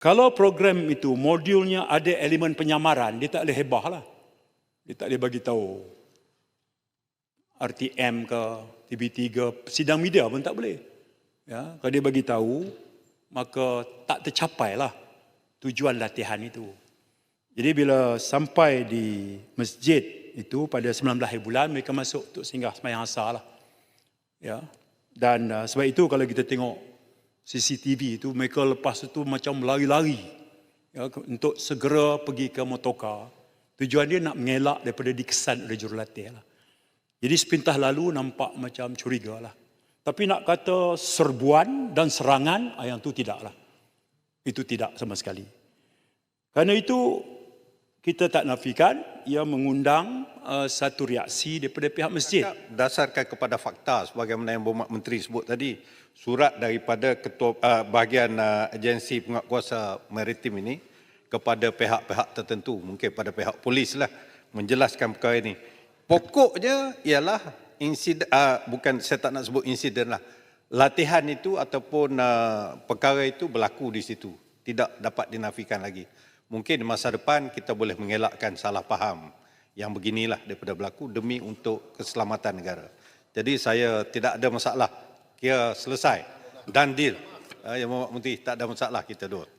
Kalau program itu modulnya ada elemen penyamaran, dia tak boleh hebah lah. Dia tak boleh bagi tahu RTM ke, TV3, sidang media pun tak boleh. Ya, kalau dia bagi tahu, maka tak tercapai lah tujuan latihan itu. Jadi bila sampai di masjid itu pada 19 hari bulan, mereka masuk untuk singgah semayang asar lah. Ya. Dan uh, sebab itu kalau kita tengok CCTV itu, mereka lepas itu macam lari-lari ya, untuk segera pergi ke motoka. Tujuan dia nak mengelak daripada dikesan oleh jurulatih lah. Jadi sepintah lalu nampak macam curiga lah. Tapi nak kata serbuan dan serangan, ah, yang itu tidaklah. Itu tidak sama sekali. Kerana itu, kita tak nafikan ia mengundang uh, satu reaksi daripada pihak masjid. Dasarkan kepada fakta sebagaimana yang Berhormat Menteri sebut tadi, surat daripada ketua uh, bahagian uh, agensi penguatkuasa maritim ini kepada pihak-pihak tertentu, mungkin pada pihak polis lah menjelaskan perkara ini. Pokoknya ialah insiden uh, bukan saya tak nak sebut insiden lah. Latihan itu ataupun uh, perkara itu berlaku di situ. Tidak dapat dinafikan lagi. Mungkin masa depan kita boleh mengelakkan salah faham yang beginilah daripada berlaku demi untuk keselamatan negara. Jadi saya tidak ada masalah. Kira selesai. Dan deal. Uh, yang Mohd Menteri tak ada masalah kita dua.